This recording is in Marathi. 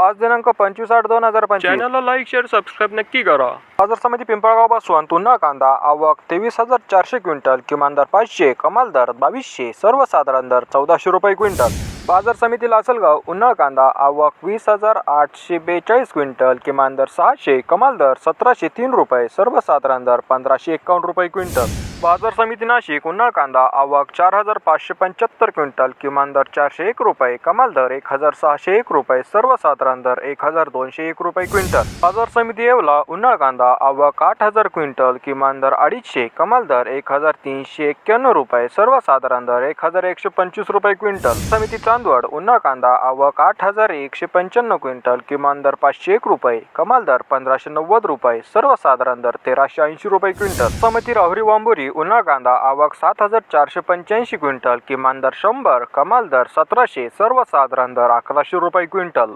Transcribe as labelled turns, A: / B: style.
A: आज दिनांक पंचवीस आठ दोन हजार पंचवीस.
B: चॅनलला लाईक शेअर सबस्क्राईब नक्की करा.
A: बाजार समिती पिंपळगावपासून पुन्हा कांदा आवक तेवीस हजार चारशे क्विंटल किमान दर पाचशे कमाल दर बावीसशे सर्वसाधारण दर चौदाशे रुपये क्विंटल. बाजार समिती लासलगाव उन्हाळ कांदा आवक वीस हजार आठशे बेचाळीस क्विंटल किमान दर सहाशे कमाल दर सतराशे तीन रुपये सर्वसाधारण दर पंधराशे एकावन्न रुपये क्विंटल. बाजार समिती नाशिक उन्हाळ कांदा आवक चार हजार पाचशे पंच्याहत्तर क्विंटल किमान दर चारशे एक रुपये कमाल दर एक हजार सहाशे एक रुपये सर्वसाधारण दर एक हजार दोनशे एक रुपये क्विंटल. बाजार समिती येवला उन्हाळ कांदा आवक आठ हजार क्विंटल किमान दर अडीचशे कमाल दर एक हजार तीनशे एक्क्याण्णव रुपये सर्वसाधारण दर एक हजार एकशे पंचवीस रुपये क्विंटल. समिती चांदवड उन्हाळ कांदा आवक आठ हजार एकशे पंच्याण्णव क्विंटल किमान दर पाचशे एक रुपये कमाल दर पंधराशे नव्वद रुपये सर्वसाधारण दर तेराशे ऐंशी रुपये क्विंटल. समिती राहुरी वांबुरी उन्हा कांदा आवक सात हजार चारशे पंच्याऐंशी क्विंटल किमान दर शंभर कमाल दर सतराशे सर्वसाधारण दर अकराशे रुपये क्विंटल.